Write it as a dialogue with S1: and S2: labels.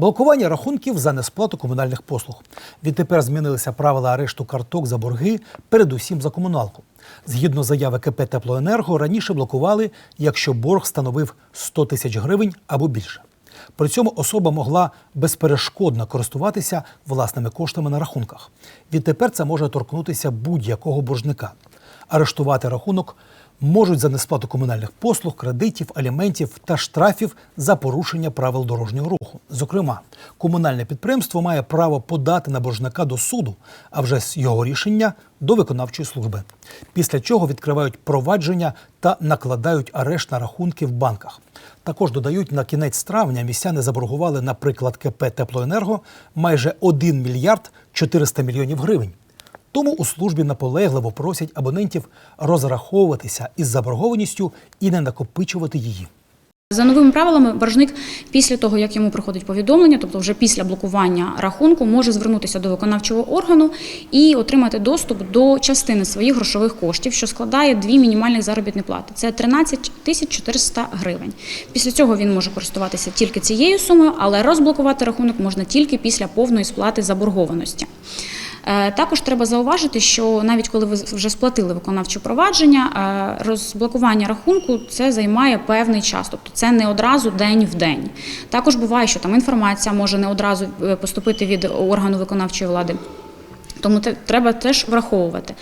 S1: Блокування рахунків за несплату комунальних послуг. Відтепер змінилися правила арешту карток за борги, передусім за комуналку. Згідно заяви КП Теплоенерго, раніше блокували, якщо борг становив 100 тисяч гривень або більше. При цьому особа могла безперешкодно користуватися власними коштами на рахунках. Відтепер це може торкнутися будь-якого боржника. Арештувати рахунок можуть за несплату комунальних послуг, кредитів, аліментів та штрафів за порушення правил дорожнього руху. Зокрема, комунальне підприємство має право подати на боржника до суду, а вже з його рішення до виконавчої служби. Після чого відкривають провадження та накладають арешт на рахунки в банках. Також додають, на кінець травня містяни заборгували, наприклад, КП Теплоенерго майже 1 мільярд 400 мільйонів гривень. Тому у службі наполегливо просять абонентів розраховуватися із заборгованістю і не накопичувати її.
S2: За новими правилами, боржник після того, як йому приходить повідомлення, тобто вже після блокування рахунку, може звернутися до виконавчого органу і отримати доступ до частини своїх грошових коштів, що складає дві мінімальних заробітні плати. Це 13 тисяч 400 гривень. Після цього він може користуватися тільки цією сумою, але розблокувати рахунок можна тільки після повної сплати заборгованості. Е, Також треба зауважити, що навіть коли ви вже сплатили виконавче провадження, е, розблокування рахунку це займає певний час, тобто це не одразу день в день. Також буває, що там інформація може не одразу е, поступити від органу виконавчої влади. Тому це треба теж враховувати.